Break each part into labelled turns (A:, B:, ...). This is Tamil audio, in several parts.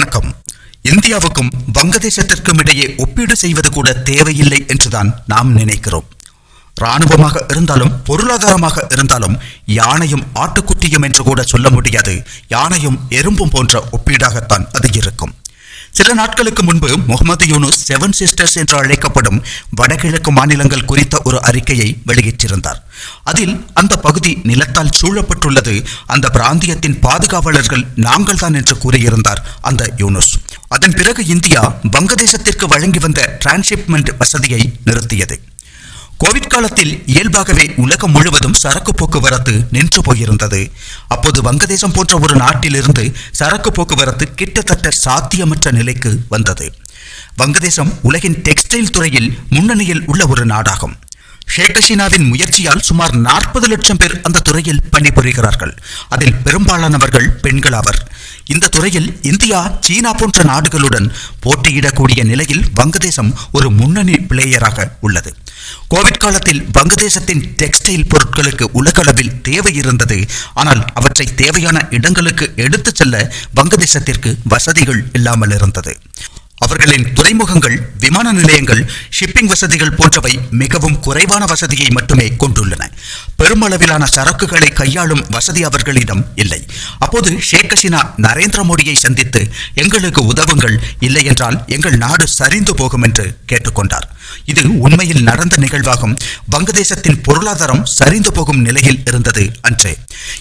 A: வணக்கம். இந்தியாவுக்கும் வங்கதேசத்திற்கும் இடையே ஒப்பீடு செய்வது கூட தேவையில்லை என்றுதான் நாம் நினைக்கிறோம். ராணுவமாக இருந்தாலும் பொருளாதாரமாக இருந்தாலும் யானையும் ஆட்டுக்குட்டியும் என்று கூட சொல்ல முடியாது. யானையும் எறும்பும் போன்ற ஒப்பீடாகத்தான் அது இருக்கும். சில நாட்களுக்கு முன்பு முகமது யூனுஸ் செவன் சிஸ்டர்ஸ் என்று அழைக்கப்படும் வடகிழக்கு மாநிலங்கள் குறித்த ஒரு அறிக்கையை வெளியிட்டிருந்தார். அதில் அந்த பகுதி நிலத்தால் சூழப்பட்டுள்ளது. அந்த பிராந்தியத்தின் பாதுகாவலர்கள் நாங்கள்தான் என்று கூறியிருந்தார் அந்த யூனுஸ். அதன் பிறகு இந்தியா வங்கதேசத்திற்கு வழங்கி வந்த டிரான்ஸ்ஷிப்மெண்ட் வசதியை நிறுத்தியது. கோவிட் காலத்தில் இயல்பாகவே உலகம் முழுவதும் சரக்கு போக்குவரத்து நின்று போயிருந்தது. அப்போது வங்கதேசம் போன்ற ஒரு நாட்டிலிருந்து சரக்கு போக்குவரத்து கிட்டத்தட்ட சாத்தியமற்ற நிலைக்கு வந்தது. வங்கதேசம் உலகின் டெக்ஸ்டைல் துறையில் முன்னணியில் உள்ள ஒரு நாடாகும். ஷேக் ஹசீனாவின் முயற்சியால் சுமார் நாற்பது லட்சம் பேர் அந்த துறையில் பணிபுரிகிறார்கள். அதில் பெரும்பாலானவர்கள் பெண்கள் ஆவர். இந்த துறையில் இந்தியா சீனா போன்ற நாடுகளுடன் போட்டியிடக்கூடிய நிலையில் வங்கதேசம் ஒரு முன்னணி பிளேயராக உள்ளது. கோவிட் காலத்தில் வங்கதேசத்தின் டெக்ஸ்டைல் பொருட்களுக்கு உலகளவில் தேவை இருந்தது. ஆனால் அவற்றை தேவையான இடங்களுக்கு எடுத்துச் செல்ல வங்கதேசத்திற்கு வசதிகள் இல்லாமல் இருந்தது. அவர்களின் துறைமுகங்கள் விமான நிலையங்கள் ஷிப்பிங் வசதிகள் போன்றவை மிகவும் குறைவான வசதியை மட்டுமே கொண்டுள்ளன. பெருமளவிலான சரக்குகளை கையாளும் வசதி அவர்களிடம் இல்லை. அப்போது ஷேக் ஹசீனா நரேந்திர மோடியை சந்தித்து எங்களுக்கு உதவுங்கள் இல்லை என்றால் எங்கள் நாடு சரிந்து போகும் என்று கேட்டுக்கொண்டார். இது உண்மையில் நடந்த நிகழ்வாகும். வங்கதேசத்தின் பொருளாதாரம் சரிந்து போகும் நிலையில் இருந்தது அன்றே.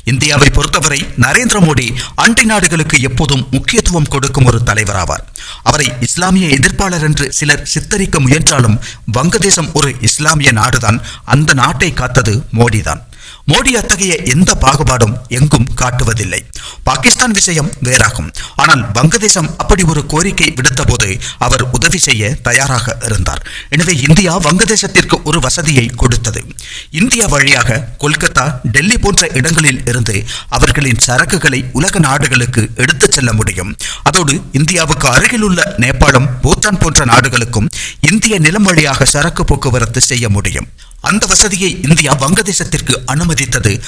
A: இந்தியாவை பொறுத்தவரை நரேந்திர மோடி அண்டை நாடுகளுக்கு எப்போதும் முக்கியத்துவம் கொடுக்கும் ஒரு தலைவராவார் அவரை இஸ்லாமிய எதிர்ப்பாளர் என்று சிலர் சித்தரிக்க முயன்றாலும் வங்கதேசம் ஒரு இஸ்லாமிய நாடுதான். அந்த நாட்டை காத்தது மோடிதான். மோடி அத்தகைய எந்த பாகுபாடும் எங்கும் காட்டுவதில்லை. பாகிஸ்தான் விஷயம் வேறாகும். ஆனால் வங்கதேசம் அப்படி ஒரு கோரிக்கை விடுத்தபோது அவர் உதவி செய்ய தயாராக இருந்தார். எனவே இந்தியா வங்கதேசத்திற்கு ஒரு வசதியை கொடுத்தது. இந்தியா வழியாக கொல்கத்தா டெல்லி போன்ற இடங்களில் இருந்து அவர்களின் சரக்குகளை உலக நாடுகளுக்கு எடுத்துச் செல்ல முடியும். அதோடு இந்தியாவுக்கு அருகில் உள்ள நேபாளம் பூட்டான் போன்ற நாடுகளுக்கும் இந்திய நிலம் வழியாக சரக்கு போக்குவரத்து செய்ய முடியும். அந்த வசதியை இந்தியா வங்கதேசத்திற்கு அனுமதித்தது.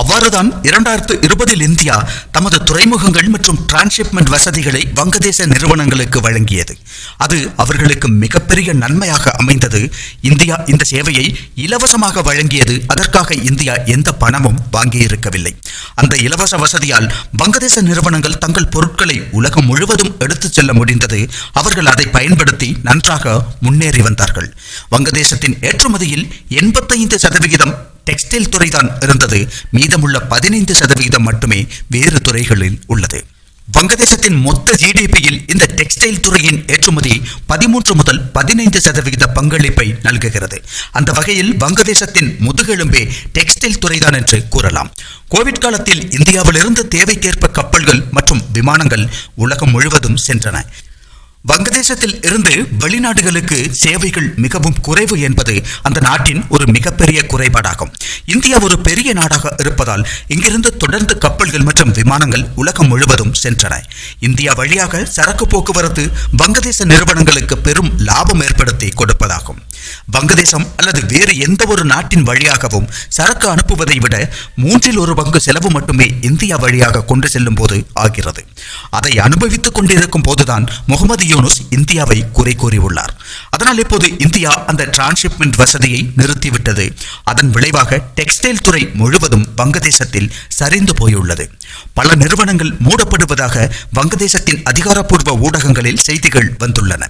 A: அவ்வாறுதான் இரண்டாயிரத்து இருபதில் இந்தியா தமது துறைமுகங்கள் மற்றும் டிரான்ஸ்ஷிப்மெண்ட் வசதிகளை வங்கதேச நிறுவனங்களுக்கு வழங்கியது. அது அவர்களுக்கு மிகப்பெரிய நன்மையாக அமைந்தது. இந்தியா இந்த சேவையை இலவசமாக வழங்கியது. அதற்காக இந்தியா எந்த பணமும் வாங்கியிருக்கவில்லை. அந்த இலவச வசதியால் வங்கதேச நிறுவனங்கள் தங்கள் பொருட்களை உலகம் முழுவதும் எடுத்துச் செல்ல முடிந்தது. அவர்கள் அதை பயன்படுத்தி நன்றாக முன்னேறி வந்தார்கள். வங்கதேசத்தின் ஏற்றுமதியில் எண்பத்தைந்து சதவிகிதம் டெக்ஸ்டைல் துறைதான் இருந்தது. மீதமுள்ள பதினைந்து சதவிகிதம் மட்டுமே வேறு துறைகளில் உள்ளது. வங்கதேசத்தின் மொத்த ஜிடிபியில் இந்த டெக்ஸ்டைல் துறையின் ஏற்றுமதி பதிமூன்று முதல் பதினைந்து சதவிகித பங்களிப்பை நல்குகிறது. அந்த வகையில் வங்கதேசத்தின் முதுகெலும்பே டெக்ஸ்டைல் துறைதான் என்று கூறலாம். கோவிட் காலத்தில் இந்தியாவிலிருந்து தேவைக்கேற்ப கப்பல்கள் மற்றும் விமானங்கள் உலகம் முழுவதும் சென்றன. வங்கதேசத்தில் இருந்து வெளிநாடுகளுக்கு சேவைகள் மிகவும் குறைவு என்பது அந்த நாட்டின் ஒரு மிகப்பெரிய குறைபாடாகும். இந்தியா ஒரு பெரிய நாடாக இருப்பதால் இங்கிருந்து தொடர்ந்து கப்பல்கள் மற்றும் விமானங்கள் உலகம் முழுவதும் சென்றன. இந்தியா வழியாக சரக்கு போக்குவரத்து வங்கதேச நிறுவனங்களுக்கு பெரும் லாபம் ஏற்படுத்தி கொடுப்பதாகும். வங்கதேசம் அல்லது வேறு எந்த ஒரு நாட்டின் வழியாகவும் சரக்கு அனுப்புவதை விட மூன்றில் ஒரு பங்கு செலவு மட்டுமே இந்தியா வழியாக கொண்டு செல்லும் போது ஆகிறது. அதை அனுபவித்துக் கொண்டிருக்கும் போதுதான் முகமது யூனுஸ் இந்தியாவை குறை கூறியுள்ளார். அதனால் இப்போது இந்தியா அந்த டிரான்ஸ்ஷிப்மெண்ட் வசதியை நிறுத்திவிட்டது. அதன் விளைவாக டெக்ஸ்டைல் துறை முழுவதும் வங்கதேசத்தில் சரிந்து போயுள்ளது. பல நிறுவனங்கள் மூடப்படுவதாக வங்கதேசத்தின் அதிகாரப்பூர்வ ஊடகங்களில் செய்திகள் வந்துள்ளன.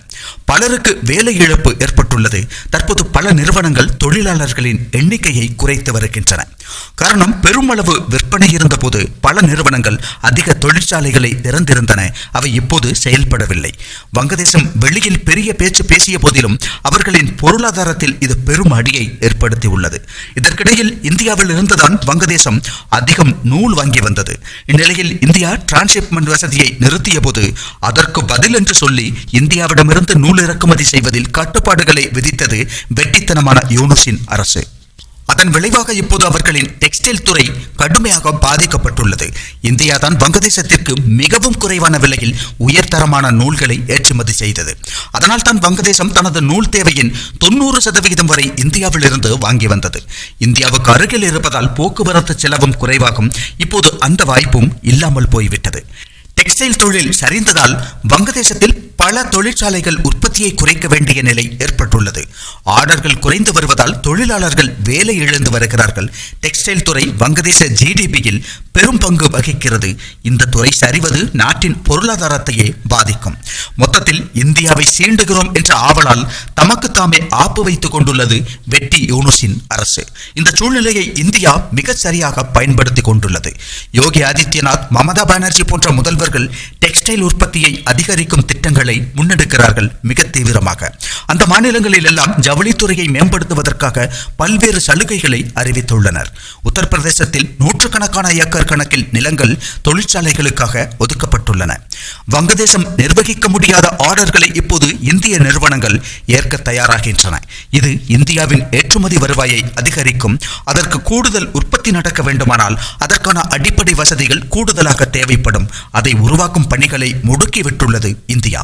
A: பலருக்கு வேலை இழப்பு ஏற்பட்டுள்ளது. தற்போது பல நிறுவனங்கள் தொழிலாளர்களின் எண்ணிக்கையை குறைத்து வருகின்றன. காரணம் பெருமளவு விற்பனை இருந்தபோது பல நிறுவனங்கள் அதிக தொழிற்சாலைகளை திறந்திருந்தன அவை இப்போது செயல்படவில்லை. வங்கதேசம் வெளியில் பெரிய பேச்சு பேசிய போதிலும் அவர்களின் பொருளாதாரத்தில் இது பெரும் அடியை ஏற்படுத்தியுள்ளது. இதற்கிடையில் இந்தியாவில் இருந்துதான் வங்கதேசம் அதிகம் நூல் வாங்கி வந்தது. இந்நிலையில் இந்தியா டிரான்ஸ்ஷிப்மெண்ட் வசதியை நிறுத்திய போது அதற்கு பதில் என்று சொல்லி இந்தியாவிடமிருந்து நூல் இறக்குமதி செய்வதில் கட்டுப்பாடுகளை விதித்தது வெட்டித்தனமான யூனுசின் அரசு. அதன் விளைவாக இப்போது அவர்களின் டெக்ஸ்டைல் துறை கடுமையாக பாதிக்கப்பட்டுள்ளது. இந்தியா தான் வங்கதேசத்திற்கு மிகவும் குறைவான விலையில் உயர்தரமான நூல்களை ஏற்றுமதி செய்தது. அதனால் தான் வங்கதேசம் தனது நூல் தேவையின் தொண்ணூறு சதவிகிதம் வரை இந்தியாவில் இருந்து வாங்கி வந்தது. இந்தியாவுக்கு அருகில் இருப்பதால் போக்குவரத்து செலவும் குறைவாகும். இப்போது அந்த வாய்ப்பும் இல்லாமல் போய்விட்டது. டெக்ஸ்டைல் தொழில் சரிந்ததால் வங்கதேசத்தில் பல தொழிற்சாலைகள் உற்பத்தியை குறைக்க வேண்டிய நிலை ஏற்பட்டுள்ளது. ஆர்டர்கள் குறைந்து வருவதால் தொழிலாளர்கள் வேலை இழந்து வருகிறார்கள். டெக்ஸ்டைல் துறை வங்கதேச ஜிடிபியில் பெரும் பங்கு வகிக்கிறது. இந்த துறை சரிவது நாட்டின் பொருளாதாரத்தையே பாதிக்கும். மொத்தத்தில் இந்தியாவை சீண்டுகிறோம் என்ற ஆவலால் தமக்கு தாமே ஆப்பு வைத்துக் கொண்டுள்ளது வெட்டி யூனுசின் அரசு. இந்த சூழ்நிலையை இந்தியா மிக சரியாக பயன்படுத்தி கொண்டுள்ளது. யோகி ஆதித்யநாத் மமதா பானர்ஜி போன்ற முதல்வர்கள் டெக்ஸ்டைல் உற்பத்தியை அதிகரிக்கும் திட்டங்களை திட்டங்களை முன்னெடுக்கிறார்கள் மிக தீவிரமாக. அந்த மாநிலங்களில் எல்லாம் ஜவுளித்துறையை மேம்படுத்துவதற்காக பல்வேறு சலுகைகளை அறிவித்துள்ளனர். உத்தரப்பிரதேசத்தில் நூற்றுக்கணக்கான ஏக்கர் கணக்கில் நிலங்கள் தொழிற்சாலைகளுக்காக ஒதுக்கப்பட்டுள்ளன. வங்கதேசம் நிர்வகிக்க முடியாத ஆர்டர்களை இப்போது இந்திய நிறுவனங்கள் ஏற்க தயாராகின்றன. இது இந்தியாவின் ஏற்றுமதி வருவாயை அதிகரிக்கும் அதற்கு கூடுதல் உற்பத்தி நடக்க வேண்டுமானால் அதற்கான அடிப்படை வசதிகள் கூடுதலாக தேவைப்படும். அதை உருவாக்கும் பணிகளை முடுக்கிவிட்டுள்ளது இந்தியா.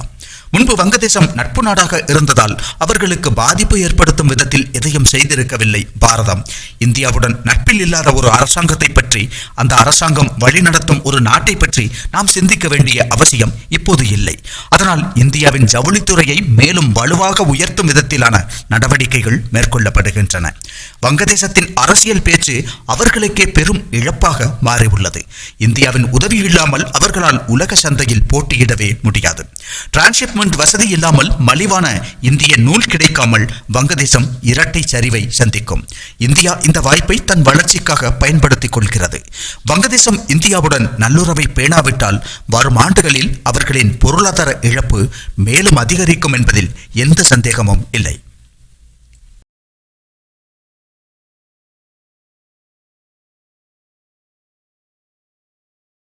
A: முன்பு வங்கதேசம் நட்பு நாடாக இருந்ததால் அவர்களுக்கு பாதிப்பு ஏற்படுத்தும் விதத்தில் எதையும் செய்திருக்கவில்லை. பாரதம் இந்தியாவுடன் நட்பில் இல்லாத ஒரு அரசாங்கத்தை பற்றி அந்த அரசாங்கம் வழிநடத்தும் ஒரு நாட்டை பற்றி நாம் சிந்திக்க வேண்டிய அவசியம் இப்போது இல்லை. அதனால் இந்தியாவின் ஜவுளித்துறையை மேலும் வலுவாக உயர்த்தும் விதத்திலான நடவடிக்கைகள் மேற்கொள்ளப்படுகின்றன. வங்கதேசத்தின் அரசியல் பேச்சு அவர்களுக்கே பெரும் இழப்பாக மாறியுள்ளது. இந்தியாவின் உதவி இல்லாமல் அவர்களால் உலக சந்தையில் போட்டியிடவே முடியாது. டிரான்ஸ்ஷிப்மெண்ட் வசதி இல்லாமல் மலிவான இந்திய நூல் கிடைக்காமல் வங்கதேசம் இரட்டை சரிவை சந்திக்கும். இந்தியா இந்த வாய்ப்பை தன் வளர்ச்சிக்காக பயன்படுத்திக் கொள்கிறது. வங்கதேசம் இந்தியாவுடன் நல்லுறவை பேணாவிட்டால் வரும் ஆண்டுகளில் அவர்களின் பொருளாதார இழப்பு மேலும் அதிகரிக்கும் என்பதில் எந்த சந்தேகமும் இல்லை.